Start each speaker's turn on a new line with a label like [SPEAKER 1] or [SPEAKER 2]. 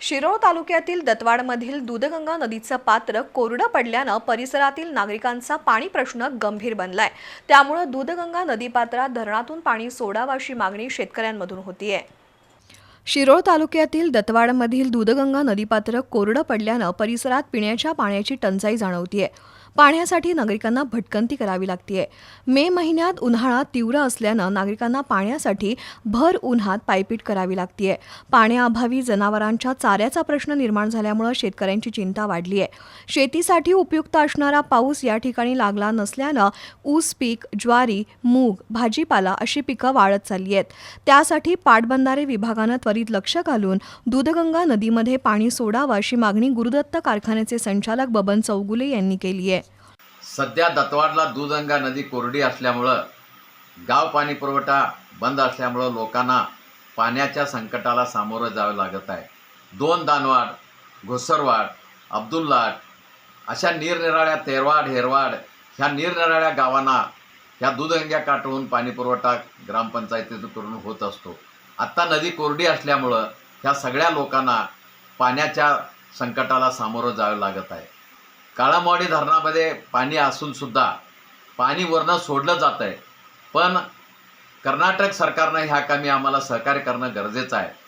[SPEAKER 1] शिरोळ तालुक्यातील दतवाडमधील दूधगंगा नदीचं पात्र कोरडं पडल्यानं परिसरातील नागरिकांचा पाणी प्रश्न गंभीर बनलाय. त्यामुळं दूधगंगा नदीपात्रात धरणातून पाणी सोडावं अशी मागणी शेतकऱ्यांमधून होतीये. शिरोळ तालुक्यातील दतवाडमधील दूधगंगा नदीपात्र कोरडं पडल्यानं परिसरात पिण्याच्या पाण्याची टंचाई जाणवतीये. पाण्यासाठी नागरिकांना भटकंती करावी लागतीये. मे महिन्यात उन्हाळा तीव्र असल्यानं नागरिकांना पाण्यासाठी भर उन्हात पायपीट करावी लागतीये. पाण्याअभावी जनावरांच्या चाऱ्याचा प्रश्न निर्माण झाल्यामुळं शेतकऱ्यांची चिंता वाढली आहे शेतीसाठी उपयुक्त असणारा पाऊस या ठिकाणी लागला नसल्यानं ऊस पीक ज्वारी मूग भाजीपाला अशी पिकं वाढत चालली आहेत त्यासाठी पाटबंधारे विभागानं त्वरित लक्ष घालून दूधगंगा नदीमध्ये पाणी सोडावं अशी मागणी गुरुदत्त कारखान्याचे संचालक बबन चौगुले यांनी केली आहे
[SPEAKER 2] सध्या दत्तवाडला दूधगंगा नदी कोरडी असल्यामुळं गाव पाणी पुरवठा बंद असल्यामुळं लोकांना पाण्याच्या संकटाला सामोरं जावं लागत आहे. दोन दानवाड घोसरवाड अब्दुल्लाट अशा निरनिराळ्या तेरवाड हेरवाड ह्या निरनिराळ्या गावांना ह्या दूधगंग्या काठवून पाणीपुरवठा ग्रामपंचायतीतून होत असतो. आत्ता नदी कोरडी असल्यामुळं ह्या सगळ्या लोकांना पाण्याच्या संकटाला सामोरं जावं लागत आहे. काळामवाडी धरणामध्ये पाणी असूनसुद्धा पाणी वरनं सोडलं जात आहे. पण कर्नाटक सरकारनं ह्या कामी आम्हाला सहकार्य करणं गरजेचं आहे.